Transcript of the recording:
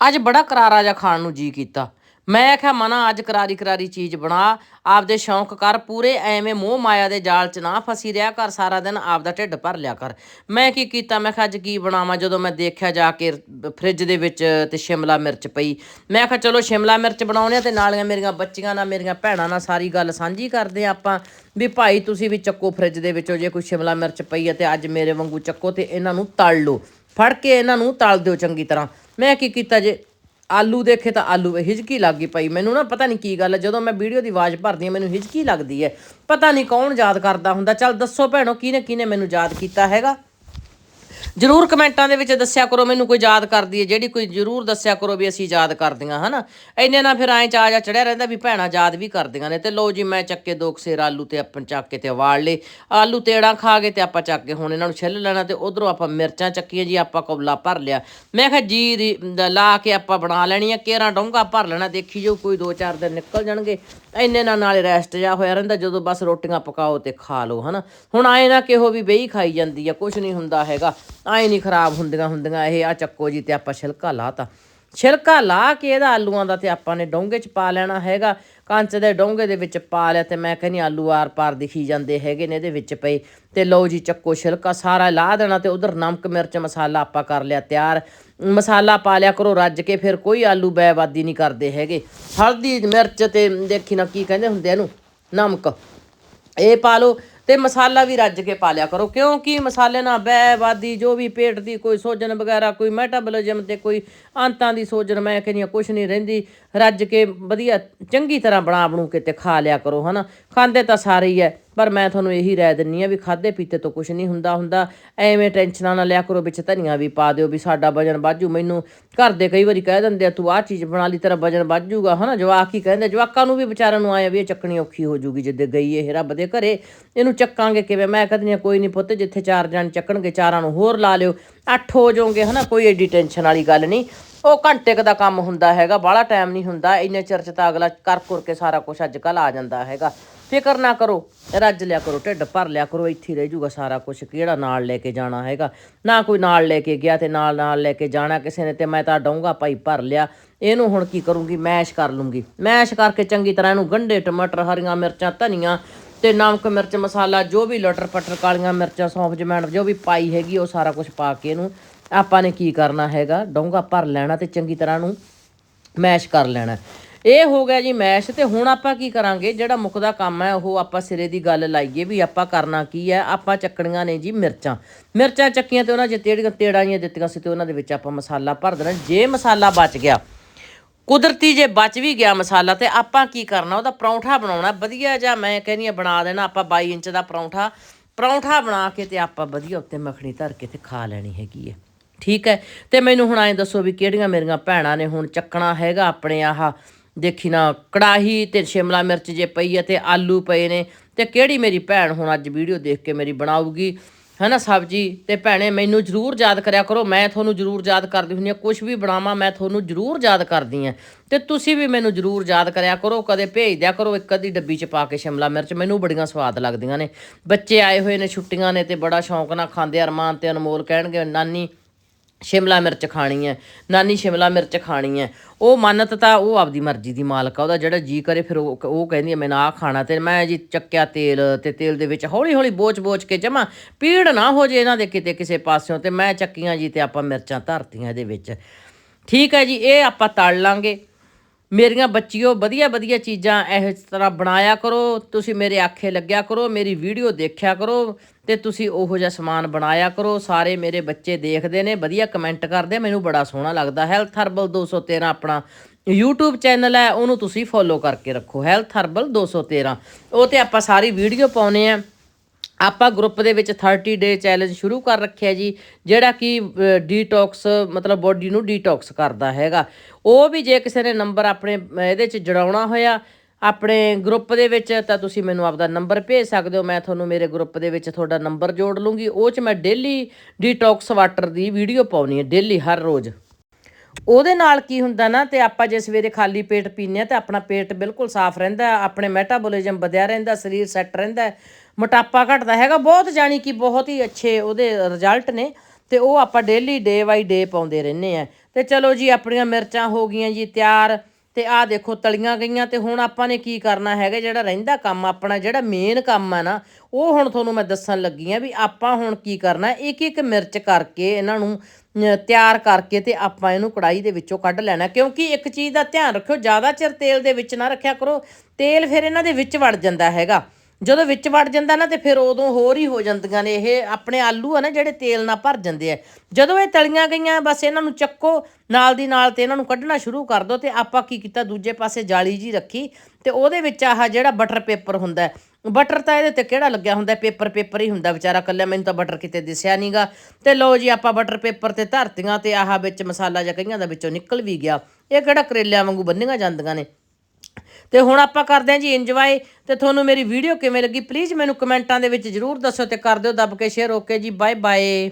ਅੱਜ ਬੜਾ ਕਰਾਰਾ ਜਿਹਾ ਖਾਣ ਨੂੰ ਜੀ ਕੀਤਾ। ਮੈਂ ਆਖਿਆ, ਮਨਾ, ਅੱਜ ਕਰਾਰੀ ਕਰਾਰੀ ਚੀਜ਼ ਬਣਾ। ਆਪਦੇ ਸ਼ੌਂਕ ਕਰ, ਪੂਰੇ ਐਵੇਂ ਮੋਹ ਮਾਇਆ ਦੇ ਜਾਲ 'ਚ ਨਾ ਫਸੀ ਰਿਹਾ ਕਰ, ਸਾਰਾ ਦਿਨ ਆਪਦਾ ਢਿੱਡ ਭਰ ਲਿਆ ਕਰ। ਮੈਂ ਕੀ ਕੀਤਾ? ਮੈਂ ਕਿਹਾ, ਅੱਜ ਕੀ ਬਣਾਵਾਂ? ਜਦੋਂ ਮੈਂ ਦੇਖਿਆ ਜਾ ਕੇ ਫ੍ਰਿਜ ਦੇ ਵਿੱਚ ਤੇ ਸ਼ਿਮਲਾ ਮਿਰਚ ਪਈ। ਮੈਂ ਕਿਹਾ, ਚਲੋ ਸ਼ਿਮਲਾ ਮਿਰਚ ਬਣਾਉਣੇ ਆ ਤੇ ਨਾਲੀਆਂ ਮੇਰੀਆਂ ਬੱਚੀਆਂ ਨਾਲ, ਮੇਰੀਆਂ ਭੈਣਾਂ ਨਾਲ ਸਾਰੀ ਗੱਲ ਸਾਂਝੀ ਕਰਦੇ ਆ ਆਪਾਂ ਵੀ ਭਾਈ, ਤੁਸੀਂ ਵੀ ਚੱਕੋ ਫ੍ਰਿਜ ਦੇ ਵਿੱਚੋਂ ਜੇ ਕੋਈ ਸ਼ਿਮਲਾ ਮਿਰਚ ਪਈ ਹੈ ਤੇ ਅੱਜ ਮੇਰੇ ਵਾਂਗੂ ਚੱਕੋ ਤੇ ਇਹਨਾਂ ਨੂੰ ਤਲ ਲਓ। ਫੜ ਕੇ ਇਹਨਾਂ ਨੂੰ ਤਲ ਦਿਓ ਚੰਗੀ ਤਰ੍ਹਾਂ। ਮੈਂ ਕੀ ਕੀਤਾ ਜੇ? ਆਲੂ ਦੇਖੇ ਤਾਂ ਆਲੂ ਹਿਜਕੀ ਲੱਗ ਗਈ ਪਈ। ਮੈਨੂੰ ਨਾ ਪਤਾ ਨਹੀਂ ਕੀ ਗੱਲ ਹੈ ਜਦੋਂ ਮੈਂ ਵੀਡੀਓ ਦੀ ਆਵਾਜ਼ ਭਰਦੀ ਹਾਂ, ਮੈਨੂੰ ਹਿਜਕੀ ਲੱਗਦੀ ਹੈ। ਪਤਾ ਨਹੀਂ ਕੌਣ ਯਾਦ ਕਰਦਾ ਹੁੰਦਾ। ਚੱਲ ਦੱਸੋ ਭੈਣੋ ਕਿਹਨੇ ਕਿਹਨੇ ਮੈਨੂੰ ਯਾਦ ਕੀਤਾ ਹੈਗਾ? ਜਰੂਰ ਕਮੈਂਟਾਂ ਦੇ ਵਿੱਚ ਦੱਸਿਆ ਕਰੋ, ਮੈਨੂੰ ਕੋਈ ਯਾਦ ਕਰਦੀ ਹੈ, ਜਿਹੜੀ ਕੋਈ ਜਰੂਰ ਦੱਸਿਆ ਕਰੋ ਵੀ ਅਸੀਂ ਯਾਦ ਕਰਦੀਆਂ, ਹਨਾ? ਇੰਨੇ ਨਾਲ ਫਿਰ ਐਂ ਚ ਜਾ ਚੜਿਆ ਰਹਿੰਦਾ ਵੀ ਭੈਣਾਂ ਯਾਦ ਵੀ ਕਰਦੀਆਂ ਨੇ ਤੇ ਲੋ ਜੀ, ਮੈਂ ਚੱਕੇ ਦੋ ਕਸੇਰ ਆਲੂ ਤੇ ਆਪਾਂ ਚੱਕ ਕੇ ਤੇ ਵਾੜ ਲਏ। ਆਲੂ ਤੇੜਾ ਖਾ ਗਏ ਤੇ ਆਪਾਂ ਚੱਕ ਕੇ ਹੁਣ ਇਹਨਾਂ ਨੂੰ ਛਿੱਲ ਲੈਣਾ ਤੇ ਉਧਰੋਂ ਆਪਾਂ ਮਿਰਚਾਂ ਚੱਕੀਆਂ ਜੀ, ਆਪਾਂ ਕੌਲਾ ਭਰ ਲਿਆ। ਮੈਂ ਕਿਹਾ ਜੀ ਲਾ ਕੇ ਆਪਾਂ ਬਣਾ ਲੈਣੀ ਆ ਕੇਰਾਂ ਡੋਂਗਾ ਭਰ ਲੈਣਾ, ਦੇਖੀ ਜੋ ਕੋਈ 2-4 ਦਿਨ ਨਿਕਲ ਜਾਣਗੇ। ਇੰਨੇ ਨਾਲ ਨਾਲੇ ਰੈਸਟ ਜਾ ਹੋਇਆ ਰਹਿੰਦਾ, ਜਦੋਂ ਬਸ ਰੋਟੀਆਂ ਪਕਾਓ ਤੇ ਖਾ ਲਓ, ਹਨਾ? ਹੁਣ ਆਏ ਨਾ ਕਿਹੋ ਵੀ ਬਈ ਖਾਈ ਜਾਂਦੀ ਆ ਕੁਝ ਨਹੀਂ ਹੁੰਦਾ ਹੈਗਾ। ਆਏ ਨਹੀਂ ਖਰਾਬ ਹੁੰਦੀਆਂ ਹੁੰਦੀਆਂ, ਇਹ ਆ ਚੱਕੋ ਜੀ ਤੇ ਆਪਾਂ ਛਿਲਕਾ ਲਾਤਾ। ਛਿਲਕਾ ਲਾ ਕੇ ਇਹਦਾ ਆਲੂਆਂ ਦਾ ਤੇ ਆਪਾਂ ਨੇ ਡੋਂਗੇ 'ਚ ਪਾ ਲੈਣਾ ਹੈਗਾ। ਕੰਚ ਦੇ ਡੋਂਗੇ ਦੇ ਵਿੱਚ ਪਾ ਲਿਆ ਤੇ ਮੈਂ ਕਹਿੰਦੀ ਆਲੂ ਆਰ ਪਾਰ ਦਿਖੀ ਜਾਂਦੇ ਹੈਗੇ ਨੇ ਇਹਦੇ ਵਿੱਚ ਪਏ। ਤੇ ਲਓ ਜੀ ਚੱਕੋ ਛਿਲਕਾ ਸਾਰਾ ਲਾ ਦੇਣਾ ਤੇ ਉਧਰ ਨਮਕ, ਮਿਰਚ, ਮਸਾਲਾ ਆਪਾਂ ਕਰ ਲਿਆ ਤਿਆਰ। ਮਸਾਲਾ ਪਾ ਲਿਆ ਕਰੋ ਰੱਜ ਕੇ, ਫਿਰ ਕੋਈ ਆਲੂ ਬੈਵਾਦੀ ਨਹੀਂ ਕਰਦੇ ਹੈਗੇ। ਹਲਦੀ, ਮਿਰਚ ਤੇ ਦੇਖੀ ਨਾ ਕੀ ਕਹਿੰਦੇ ਹੁੰਦੇ ਇਹਨੂੰ? ਨਮਕ। ਇਹ ਪਾ ਲਓ। ਤੇ ਮਸਾਲਾ ਵੀ ਰੱਜ ਕੇ ਪਾ ਲਿਆ ਕਰੋ, ਕਿਉਂਕਿ ਮਸਾਲੇ ਨਾਲ ਬੈਵਾਦੀ ਜੋ ਵੀ ਪੇਟ ਦੀ ਕੋਈ ਸੋਜਨ ਵਗੈਰਾ, ਕੋਈ ਮੈਟਾਬੋਲਿਜ਼ਮ ਤੇ ਕੋਈ ਅੰਤਾਂ ਦੀ ਸੋਜਨ, ਮੈਂ ਕਹਿੰਦੀ ਕੁਛ ਨਹੀਂ ਰਹਿੰਦੀ, ਰੱਜ ਕੇ ਵਧੀਆ ਚੰਗੀ ਤਰ੍ਹਾਂ ਬਣਾ ਬਣੂ ਕੇ ਤੇ ਖਾ ਲਿਆ ਕਰੋ, ਹਨਾ? ਖਾਂਦੇ ਤਾਂ ਸਾਰੇ ਹੀ ਐ ਪਰ ਮੈਂ ਤੁਹਾਨੂੰ ਇਹੀ ਰਾਏ ਦਿੰਨੀ ਆ ਵੀ ਖਾਦੇ ਪੀਤੇ ਤੋਂ ਕੁਛ ਨਹੀਂ ਹੁੰਦਾ ਹੁੰਦਾ। ਐਵੇਂ ਟੈਨਸ਼ਨਾਂ ਨਾ ਲਿਆ ਕਰੋ, ਵਿੱਚ ਧਨੀਆ ਵੀ ਪਾ ਦਿਓ ਵੀ ਸਾਡਾ ਵਜਨ ਵਾਜੂ ਮੈਨੂੰ ਘਰ ਦੇ ਕਈ ਵਾਰੀ ਕਹਿ ਦਿੰਦੇ ਆ, ਤੂੰ ਆਹ ਚੀਜ਼ ਬਣਾ ਲਈ, ਤੇਰਾ ਵਜਨ ਵਾਜੂਗਾ ਹਨਾ, ਜਵਾਕ ਹੀ ਕਹਿੰਦੇ, ਜਵਾਕਾਂ ਨੂੰ ਵੀ ਵਿਚਾਰਿਆਂ ਨੂੰ ਆਇਆ ਵੀ ਇਹ ਚੱਕਣੀ ਔਖੀ ਹੋ ਜੂਗੀ, ਜਿੱਦੇ ਗਈ ਇਹ, ਰੱਬ ਦੇ ਘਰੇ। ਇਹਨੂੰ ਚੱਕਾਂਗੇ ਕਿਵੇਂ? ਮੈਂ ਕਹਿੰਦੀ ਹਾਂ ਕੋਈ ਨਹੀਂ ਪੁੱਤ, ਜਿੱਥੇ ਚਾਰ ਜਣ ਚੱਕਣਗੇ, ਚਾਰਾਂ ਨੂੰ ਹੋਰ ਲਾ ਲਿਓ। ਅੱਠ ਹੋ ਜਾਓਗੇ, ਹਨਾ, ਕੋਈ ਐਡੀ ਟੈਨਸ਼ਨ ਵਾਲੀ ਗੱਲ ਨਹੀਂ। ਉਹ ਘੰਟੇ ਕ ਦਾ ਕੰਮ ਹੁੰਦਾ ਹੈਗਾ, ਬਾਹਲਾ ਟਾਈਮ ਨਹੀਂ ਹੁੰਦਾ। ਇੰਨੇ ਚਿਰ ਚ ਤਾਂ ਅਗਲਾ ਕਰ ਕੁਰ ਕੇ ਸਾਰਾ ਕੁਝ ਅੱਜ ਕੱਲ ਆ ਜਾਂਦਾ ਹੈਗਾ। ਫਿਕਰ ਨਾ ਕਰੋ, ਰੱਜ ਲਿਆ ਕਰੋ, ਢਿੱਡ ਭਰ ਲਿਆ ਕਰੋ, ਇੱਥੇ ਰਹਿ ਜੂਗਾ ਸਾਰਾ ਕੁਝ ਕਿਹੜਾ ਨਾਲ ਲੈ ਕੇ ਜਾਣਾ ਹੈਗਾ? ਨਾ ਕੋਈ ਨਾਲ ਲੈ ਕੇ ਗਿਆ ਤੇ ਨਾਲ ਨਾਲ ਲੈ ਕੇ ਜਾਣਾ ਕਿਸੇ ਨੇ ਤੇ ਮੈਂ ਤਾਂ ਡਾਉਂਗਾ ਭਾਈ ਭਰ ਲਿਆ। ਇਹਨੂੰ ਹੁਣ ਕੀ ਕਰੂੰਗੀ? ਮੈਸ਼ ਕਰ ਲੂੰਗੀ। ਮੈਸ਼ ਕਰਕੇ ਚੰਗੀ ਤਰ੍ਹਾਂ ਇਹਨੂੰ ਗੰਢੇ, ਟਮਾਟਰ, ਹਰੀਆਂ ਮਿਰਚਾਂ, ਧਨੀਆ ਤੇ ਨਮਕ, ਮਿਰਚ, ਮਸਾਲਾ, ਜੋ ਵੀ ਲਟਰ ਪਟਰ, ਕਾਲੀਆਂ ਮਿਰਚਾਂ, ਸੌਂਫ, ਜਮੈਣ, ਜੋ ਵੀ ਪਾਈ ਹੈਗੀ ਉਹ ਸਾਰਾ ਕੁਝ ਪਾ ਕੇ ਇਹਨੂੰ ਆਪਾਂ ਨੇ ਕੀ ਕਰਨਾ ਹੈਗਾ? ਡੋਂਗਾ ਭਰ ਲੈਣਾ ਤੇ ਚੰਗੀ ਤਰ੍ਹਾਂ ਨੂੰ ਮੈਸ਼ ਕਰ ਲੈਣਾ। ਇਹ ਹੋ ਗਿਆ ਜੀ ਮੈਸ਼ ਤੇ ਹੁਣ ਆਪਾਂ ਕੀ ਕਰਾਂਗੇ? ਜਿਹੜਾ ਮੁੱਕਦਾ ਕੰਮ ਹੈ, ਉਹ ਆਪਾਂ ਸਿਰੇ ਦੀ ਗੱਲ ਲਾਈਏ ਵੀ ਆਪਾਂ ਕਰਨਾ ਕੀ ਹੈ? ਆਪਾਂ ਚੱਕਣੀਆਂ ਨੇ ਜੀ ਮਿਰਚਾਂ। ਮਿਰਚਾਂ ਚੱਕੀਆਂ ਤੇ ਉਹਨਾਂ 'ਚ ਤੇੜੀਆਂ ਤੇੜਾਂ ਜਿਹੀਆਂ ਦਿੱਤੀਆਂ ਸੀ ਤੇ ਉਹਨਾਂ ਦੇ ਵਿੱਚ ਆਪਾਂ ਮਸਾਲਾ ਭਰ ਦੇਣਾ। ਜੇ ਮਸਾਲਾ ਬਚ ਗਿਆ, ਕੁਦਰਤੀ ਜੇ ਬਚ ਵੀ ਗਿਆ ਮਸਾਲਾ ਤੇ ਆਪਾਂ ਕੀ ਕਰਨਾ? ਉਹਦਾ ਪਰੌਂਠਾ ਬਣਾਉਣਾ। ਵਧੀਆ ਜਾਂ ਮੈਂ ਕਹਿੰਦੀ ਆ ਬਣਾ ਦੇਣਾ ਆਪਾਂ 22 ਇੰਚ ਦਾ ਪਰੌਂਠਾ। ਪਰੌਂਠਾ ਬਣਾ ਕੇ ਤੇ ਆਪਾਂ ਵਧੀਆ ਉੱਤੇ ਮੱਖਣੀ ਧਰ ਕੇ ਤੇ ਖਾ ਲੈਣੀ ਹੈਗੀ ਹੈ। ਠੀਕ ਹੈ? ਤੇ ਮੈਨੂੰ ਹੁਣ ਐਂ ਦੱਸੋ ਵੀ ਕਿਹੜੀਆਂ ਮੇਰੀਆਂ ਭੈਣਾਂ ਨੇ ਹੁਣ ਚੱਕਣਾ ਹੈਗਾ ਆਪਣੇ ਆਹ ਦੇਖੀ ਨਾ, ਕੜਾਹੀ ਤੇ ਸ਼ਿਮਲਾ ਮਿਰਚ ਜੇ ਪਈ ਹੈ ਤੇ ਆਲੂ ਪਏ ਨੇ, ਤੇ ਕਿਹੜੀ ਮੇਰੀ ਭੈਣ ਹੁਣ ਅੱਜ ਵੀਡੀਓ ਦੇਖ ਕੇ ਮੇਰੀ ਬਣਾਊਗੀ? ਹਨਾ ਸਬਜੀ? ਤੇ ਭੈਣੇ, ਮੈਨੂੰ ਜਰੂਰ ਯਾਦ ਕਰਿਆ ਕਰੋ, ਮੈਂ ਤੁਹਾਨੂੰ ਜਰੂਰ ਯਾਦ ਕਰਦੀ ਹੁੰਦੀ ਆ ਕੁਝ ਵੀ ਬਣਾਵਾਂ, ਮੈਂ ਤੁਹਾਨੂੰ ਜਰੂਰ ਯਾਦ ਕਰਦੀ ਆ ਤੇ ਤੁਸੀਂ ਵੀ ਮੈਨੂੰ ਜਰੂਰ ਯਾਦ ਕਰਿਆ ਕਰੋ, ਕਦੇ ਭੇਜ ਦਿਆ ਕਰੋ, ਇੱਕ ਅੱਧੀ ਡੱਬੀ ਚ ਪਾ ਕੇ ਸ਼ਿਮਲਾ ਮਿਰਚ, ਮੈਨੂੰ ਬੜੀਆਂ ਸਵਾਦ ਲੱਗਦੀਆਂ ਨੇ। ਬੱਚੇ ਆਏ ਹੋਏ ਨੇ ਛੁੱਟੀਆਂ ਨੇ ਤੇ ਬੜਾ ਸ਼ੌਂਕ ਨਾਲ ਖਾਂਦੇ ਅਰਮਾਨ ਤੇ ਅਨਮੋਲ ਕਹਿਣਗੇ, ਨਾਨੀ ਸ਼ਿਮਲਾ ਮਿਰਚ ਖਾਣੀ ਹੈ, ਨਾਨੀ ਸ਼ਿਮਲਾ ਮਿਰਚ ਖਾਣੀ ਹੈ। ਉਹ ਮੰਨਤ ਤਾਂ ਉਹ ਆਪਦੀ ਮਰਜ਼ੀ ਦੀ ਮਾਲਕ ਆ, ਉਹਦਾ ਜਿਹੜਾ ਜੀ ਕਰੇ ਫਿਰ ਉਹ ਉਹ ਕਹਿੰਦੀ ਮੈਂ ਨਾ ਖਾਣਾ ਤੇ ਮੈਂ ਜੀ ਚੱਕਿਆ ਤੇਲ ਤੇ ਤੇਲ ਦੇ ਵਿੱਚ ਹੌਲੀ ਹੌਲੀ ਬੋਚ-ਬੋਚ ਕੇ ਜਮਾ ਪੀੜ ਨਾ ਹੋ ਜੇ ਇਹਨਾਂ ਦੇ ਕਿਤੇ ਕਿਸੇ ਪਾਸਿਓਂ ਤੇ ਮੈਂ ਚੱਕੀਆਂ ਜੀ ਤੇ ਆਪਾਂ ਮਿਰਚਾਂ ਧਰਤੀਆਂ ਇਹਦੇ ਵਿੱਚ। ਠੀਕ ਹੈ ਜੀ, ਇਹ ਆਪਾਂ ਤਲ ਲਾਂਗੇ। ਮੇਰੀਆਂ ਬੱਚੀਓ, ਵਧੀਆ ਵਧੀਆ ਚੀਜ਼ਾਂ ਇਸ ਤਰ੍ਹਾਂ ਬਣਾਇਆ ਕਰੋ, ਤੁਸੀਂ ਮੇਰੇ ਆਖੇ ਲੱਗਿਆ ਕਰੋ, ਮੇਰੀ ਵੀਡੀਓ ਦੇਖਿਆ ਕਰੋ ਤੇ ਤੁਸੀਂ ਉਹੋ ਜਿਹਾ ਸਮਾਨ ਬਣਾਇਆ ਕਰੋ, ਸਾਰੇ ਮੇਰੇ ਬੱਚੇ ਦੇਖਦੇ ਨੇ, ਵਧੀਆ ਕਮੈਂਟ ਕਰਦੇ, ਮੈਨੂੰ ਬੜਾ ਸੋਹਣਾ ਲੱਗਦਾ। ਹੈਲਥ ਹਰਬਲ 213 ਆਪਣਾ YouTube ਚੈਨਲ ਹੈ, ਉਹਨੂੰ ਤੁਸੀਂ ਫੋਲੋ ਕਰਕੇ ਰੱਖੋ। ਹੈਲਥ ਹਰਬਲ 213 ਉਹ ਤੇ ਆਪਾਂ ਸਾਰੀ ਵੀਡੀਓ ਪਾਉਨੇ ਆ। ਆਪਾਂ ਗਰੁੱਪ ਦੇ ਵਿੱਚ 30 ਡੇ ਚੈਲੰਜ ਸ਼ੁਰੂ ਕਰ ਰੱਖਿਆ ਜੀ, ਜਿਹੜਾ ਕਿ ਡੀਟੌਕਸ ਮਤਲਬ ਬੋਡੀ ਨੂੰ ਡੀਟੌਕਸ ਕਰਦਾ ਹੈਗਾ। ਉਹ ਵੀ ਜੇ ਕਿਸੇ ਨੇ ਨੰਬਰ ਆਪਣੇ ਇਹਦੇ ਚ ਜੜਾਉਣਾ ਹੋਇਆ, ਆਪਣੇ ਗਰੁੱਪ ਦੇ ਵਿੱਚ, ਤਾਂ ਤੁਸੀਂ ਮੈਨੂੰ ਆਪਦਾ ਨੰਬਰ ਭੇਜ ਸਕਦੇ ਹੋ। ਮੈਂ ਤੁਹਾਨੂੰ ਮੇਰੇ ਗਰੁੱਪ ਦੇ ਵਿੱਚ ਤੁਹਾਡਾ ਨੰਬਰ ਜੋੜ ਲੂੰਗੀ। ਉਹ ਚ ਮੈਂ ਡੇਲੀ ਡੀਟੌਕਸ ਵਾਟਰ ਦੀ ਵੀਡੀਓ ਪਾਉਣੀ ਹੈ ਡੇਲੀ ਹਰ ਰੋਜ਼। ਉਹਦੇ ਨਾਲ ਕੀ ਹੁੰਦਾ ਨਾ, ਤੇ ਆਪਾਂ ਜੇ ਸਵੇਰੇ ਖਾਲੀ ਪੇਟ ਪੀਨੇ ਆ ਤੇ ਆਪਣਾ ਪੇਟ ਬਿਲਕੁਲ ਸਾਫ਼ ਰਹਿੰਦਾ, ਆਪਣੇ ਮੈਟਾਬੋਲਿਜ਼ਮ ਵਧਿਆ ਰਹਿੰਦਾ, ਸਰੀਰ ਸੈੱਟ ਰਹਿੰਦਾ ਮੋਟਾਪਾ ਘਟਦਾ ਹੈਗਾ ਬਹੁਤ, ਜਾਣੀ ਕਿ ਬਹੁਤ ਹੀ ਅੱਛੇ ਉਹਦੇ ਰਿਜ਼ਲਟ ਨੇ, ਤੇ ਉਹ ਆਪਾਂ ਡੇਲੀ ਡੇ ਬਾਈ ਡੇ ਪਾਉਂਦੇ ਰਹਿੰਦੇ ਆ ਤੇ ਚਲੋ ਜੀ, ਆਪਣੀਆਂ ਮਿਰਚਾਂ ਹੋ ਗਈਆਂ ਜੀ ਤਿਆਰ ਤੇ ਆਹ ਦੇਖੋ ਤਲੀਆਂ ਗਈਆਂ ਤੇ ਹੁਣ ਆਪਾਂ ਨੇ ਕੀ ਕਰਨਾ ਹੈਗਾ, ਜਿਹੜਾ ਰਹਿੰਦਾ ਕੰਮ ਆਪਣਾ, ਜਿਹੜਾ ਮੇਨ ਕੰਮ ਆ ਨਾ, ਉਹ ਹੁਣ ਤੁਹਾਨੂੰ ਮੈਂ ਦੱਸਣ ਲੱਗੀ ਆ ਵੀ ਆਪਾਂ ਹੁਣ ਕੀ ਕਰਨਾ ਇੱਕ ਇੱਕ ਮਿਰਚ ਕਰਕੇ ਇਹਨਾਂ ਨੂੰ ਤਿਆਰ ਕਰਕੇ ਤੇ ਆਪਾਂ ਇਹਨੂੰ ਕੜਾਈ ਦੇ ਵਿੱਚੋਂ ਕੱਢ ਲੈਣਾ, ਕਿਉਂਕਿ ਇੱਕ ਚੀਜ਼ ਦਾ ਧਿਆਨ ਰੱਖਿਓ, ਜ਼ਿਆਦਾ ਚਿਰ ਤੇਲ ਦੇ ਵਿੱਚ ਨਾ ਰੱਖਿਆ ਕਰੋ, ਤੇਲ ਫਿਰ ਇਹਨਾਂ ਦੇ ਵਿੱਚ ਵੜ ਜਾਂਦਾ ਹੈਗਾ। ਜਦੋਂ ਵਿੱਚ ਵੜ ਜਾਂਦਾ ਨਾ ਤੇ ਫਿਰ ਉਦੋਂ ਹੋਰ ਹੀ ਹੋ ਜਾਂਦੀਆਂ ਨੇ, ਇਹ ਆਪਣੇ ਆਲੂ ਆ ਨਾ ਜਿਹੜੇ ਤੇਲ ਨਾਲ ਭਰ ਜਾਂਦੇ ਆ। ਜਦੋਂ ਇਹ ਤਲੀਆਂ ਗਈਆਂ, ਬਸ ਇਹਨਾਂ ਨੂੰ ਚੱਕੋ, ਨਾਲ ਦੀ ਨਾਲ ਤੇ ਇਹਨਾਂ ਨੂੰ ਕੱਢਣਾ ਸ਼ੁਰੂ ਕਰ ਦਿਓ ਤੇ ਆਪਾਂ ਕੀ ਕੀਤਾ, ਦੂਜੇ ਪਾਸੇ ਜਾਲੀ ਜੀ ਰੱਖੀ ਤੇ ਉਹਦੇ ਵਿੱਚ ਆਹ ਜਿਹੜਾ ਬਟਰ ਪੇਪਰ ਹੁੰਦਾ ਬਟਰ ਤਾਂ ਇਹਦੇ ਤੇ ਕਿਹੜਾ ਲੱਗਿਆ ਹੁੰਦਾ, ਪੇਪਰ ਪੇਪਰ ਹੀ ਹੁੰਦਾ ਵਿਚਾਰਾ ਕੱਲਿਆ ਮੈਨੂੰ ਤਾਂ ਬਟਰ ਕਿਤੇ ਦਿਸਿਆ ਨਹੀਂਗਾ ਤੇ ਲਓ ਜੀ ਆਪਾਂ ਬਟਰ ਪੇਪਰ ਤੇ ਧਰਤੀਆਂ ਤੇ ਆਹ ਵਿੱਚ ਮਸਾਲਾ ਜਿਹਾ ਕਈਆਂ ਦਾ ਵਿੱਚੋਂ ਨਿਕਲ ਵੀ ਗਿਆ। ਇਹ ਕਿਹੜਾ ਕਰੇਲਿਆਂ ਵਾਂਗੂ ਬੰਨੀਆਂ ਜਾਂਦੀਆਂ ਨੇ। ਤੇ ਹੁਣ ਆਪਾਂ ਕਰਦੇ ਹਾਂ ਜੀ ਇੰਜੋਏ ਤੇ ਤੁਹਾਨੂੰ ਮੇਰੀ ਵੀਡੀਓ ਕਿਵੇਂ ਲੱਗੀ? ਪਲੀਜ਼ ਮੈਨੂੰ ਕਮੈਂਟਾਂ ਦੇ ਵਿੱਚ ਜਰੂਰ ਦੱਸੋ ਤੇ ਕਰ ਦਿਓ, ਦੱਬ ਕੇ share okay ji bye bye